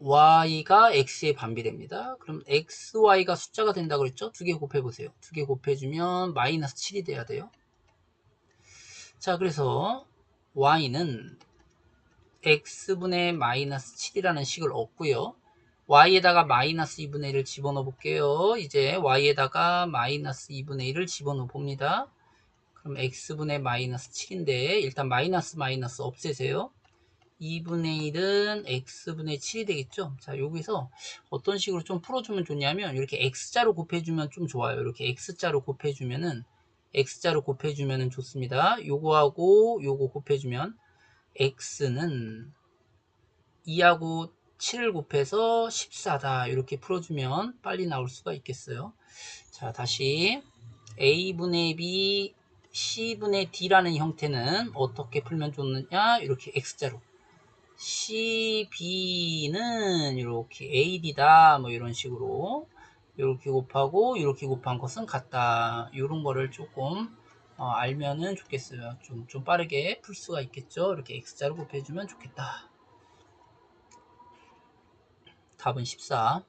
y가 x에 반비례입니다. 그럼 xy가 숫자가 된다고 그랬죠? 두 개 곱해보세요. 두 개 곱해주면 마이너스 7이 돼야 돼요. 자, 그래서 y는 x분의 마이너스 7이라는 식을 얻고요. y에다가 마이너스 2분의 1을 집어넣어 볼게요. 이제 y에다가 마이너스 2분의 1을 집어넣어 봅니다. 그럼 x분의 마이너스 7인데 일단 마이너스 마이너스 없애세요. 2분의 1은 x분의 7이 되겠죠. 자, 여기서 어떤 식으로 좀 풀어주면 좋냐면 이렇게 x자로 곱해주면 좀 좋아요. 이렇게 x자로 곱해주면은 x자로 곱해주면은 좋습니다. 요거하고 요거 곱해주면 x는 2하고 7을 곱해서 14다. 이렇게 풀어주면 빨리 나올 수가 있겠어요. 자, 다시 a분의 b c분의 d라는 형태는 어떻게 풀면 좋느냐? 이렇게 x자로 CB는 이렇게 AD다 뭐 이런 식으로 이렇게 곱하고 이렇게 곱한 것은 같다. 이런 거를 조금 어, 알면은 좋겠어요. 좀, 좀 빠르게 풀 수가 있겠죠? 이렇게 X자로 곱해주면 좋겠다. 답은 14